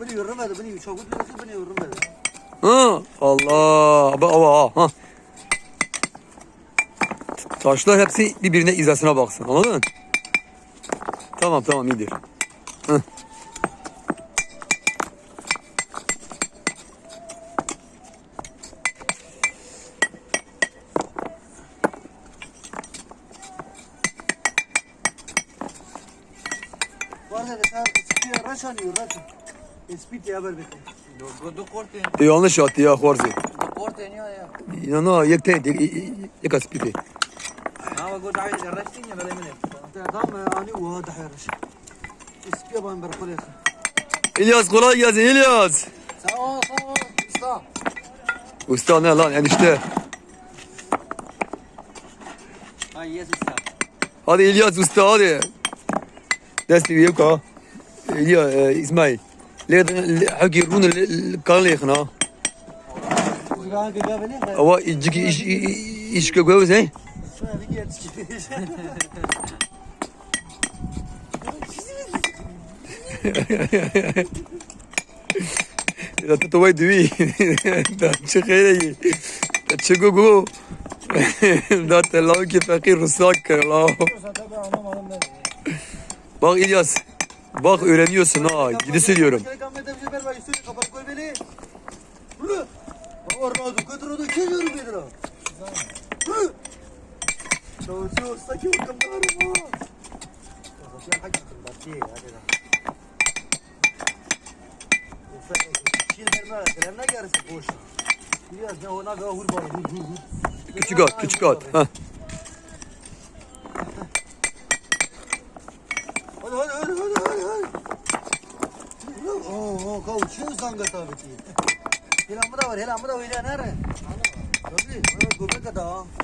Beni yorulmadı, beni çok utluyorsun, beni yorulmadı. Ha Allah. Bak ava ha. Taşlar hepsi birbirine izasına baksın. Anladın? Tamam tamam iyidir. Hı. Var da sen raşan yiyor, raşan. Espiti haber bekle. Godo korte. Ti onda shot ja horzi. Korte njo ja. No no, je te, je ka spiti. Ama god abi yarıştın ya böyle mi? Tamam ani uha daha yarış. İspiye ben bırakıl ya. İlyas kolay gelsin İlyas. Sağ ol sağ ol usta. Usta ne lan enişte. Ay yes usta. Hadi İlyas usta hadi. Desteği yok ha. İlyas e, İsmail. حقيرون الكاليخنا هو يجيك يشكى جوز هاي إذا تتوي دوي. دا تشخيلي تشقوقو دا تلاوكي فقير رساك. الله. باغ إلياس Bak öğreniyorsun ha. Gidi söylüyorum. Küçük at, küçük at. Heh. भाऊ शिवसंघ तव्हां हिन अमदावाद हिन अमदावाद हिन न रे छोकिरी गोबिंद अथव